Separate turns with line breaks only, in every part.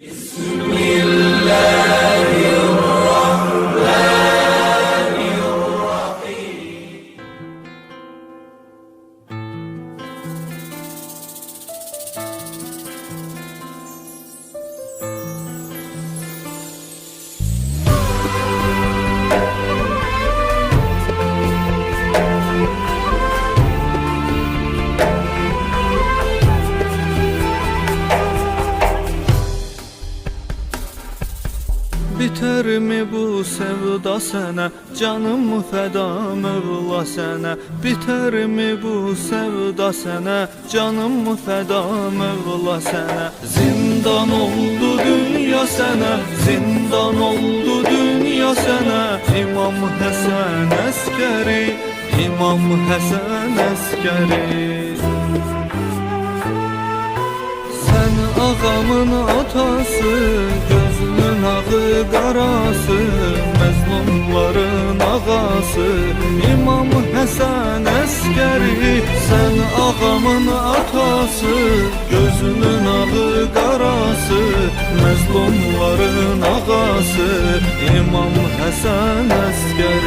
Yes. Biter mi bu sevda sana Canım feda Mevla sana Biter mi bu sevda sana Canım feda Mevla sana Zindan oldu dünya sana Zindan oldu dünya sana İmam Hasan askeri. İmam Hasan askeri. Sen ağamın atası ağı qarası Məzlumların ağası. İmam Həsən əskəri Sən ağamın atası. Gözünün ağı qarası Məzlumların ağası. İmam Həsən əskəri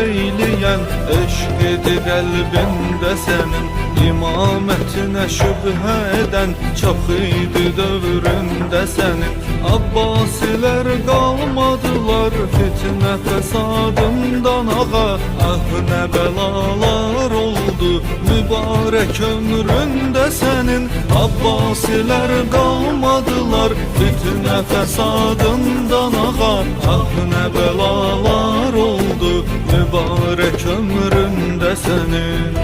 Zulümlərə tab eyləyən Eşq idi qəlbində sənin İmamətinə şübhə edən Çox idi dövründə sənin Abbasilər qalmadılar Fitnə fəsadından ağa Ah nə bəlalar oldu Mübarək ömründə sənin Abbasilər qalmadılar Fitnə fəsadından ağa Ah nə bəlalar Mübarək ömründə sənin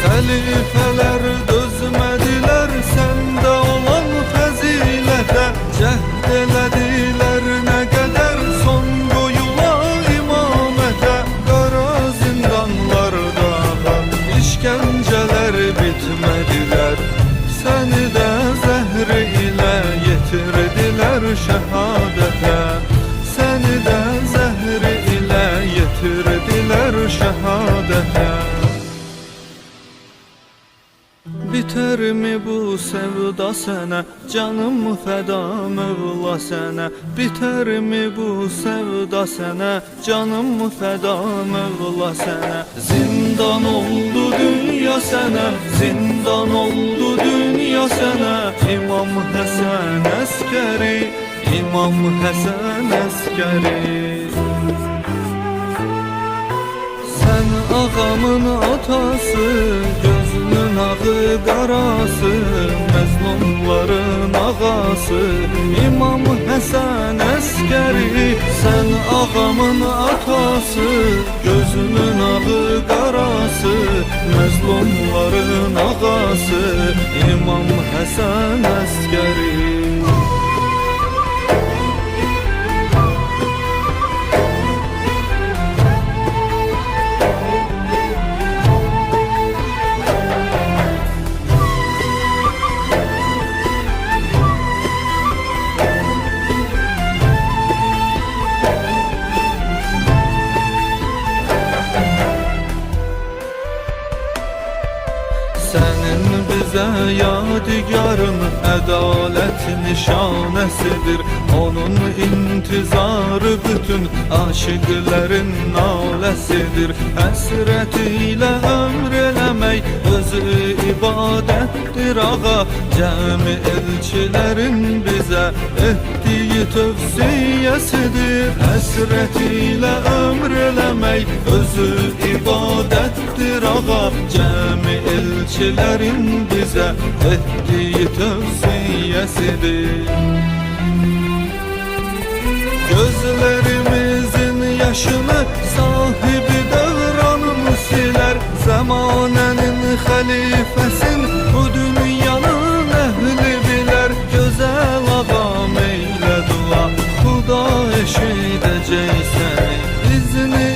Xəlifələr dözmədilər səndə olan fəzilətə Cəhd elədilər nə qədər son qoyula imamətə Qara zindanlarda işgəncələr bitmədilər Səni də zəhri ilə yetirdilər şəhadətə yetirdilər şəhadətə Biter mi bu sevda sana Canım feda Mevla sana Biter mi bu sevda sana Canım feda Mevla sana Zindan oldu dünya sana Zindan oldu dünya sana İmam Hasan askeri İmam Hasan askeri Sen ağamın atası Gözünün ağı qarası Məzlumların ağası. İmam Həsən əskəri Sen ağamın atası. Gözünün ağı qarası Məzlumların ağası. İmam Həsən əskəri bizə yadigarın ədalət nişanəsidir Onun intizarı bütün aşıqlərin naləsidir Həsrət ilə ömr eləmək özü ibadətdir ağa. Cəmi elçilərin bizə etdiyi tövsiyəsidir Həsrət ilə ömr eləmək özü ibadətdir ağa. Cəmi elçilerin bize ettiği tövsiyesidir. Gözlerimizin yaşını sahibi devranını siler. Zamanenin halifesin bu dünyanın ehli biler. Güzel adam eyle dua Huda eşit edecek seni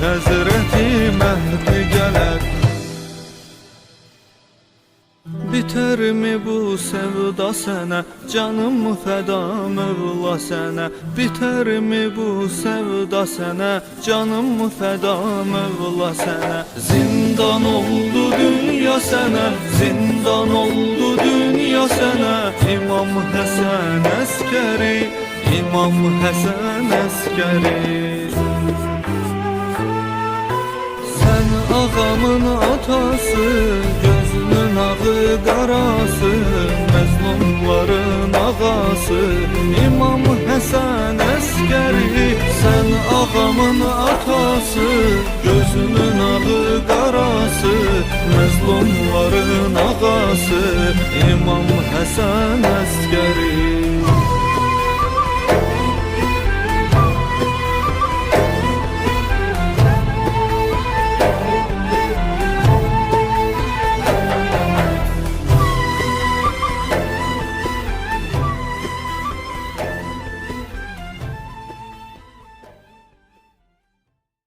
eylə əhdi gələr Bitermi bu sevda sənə Canım fəda mövla sənə Bitermi bu sevda sənə Canım fəda mövla sənə Zindan oldu dünya sənə Zindan oldu dünya sənə İmam Həsən əskəri İmam Həsən əskəri ağamın atası Gözünün ağı qarası Məzlumların ağası İmam Həsən əskəri Sen ağamın atası Gözünün ağı qarası Məzlumların ağası İmam Həsən əskəri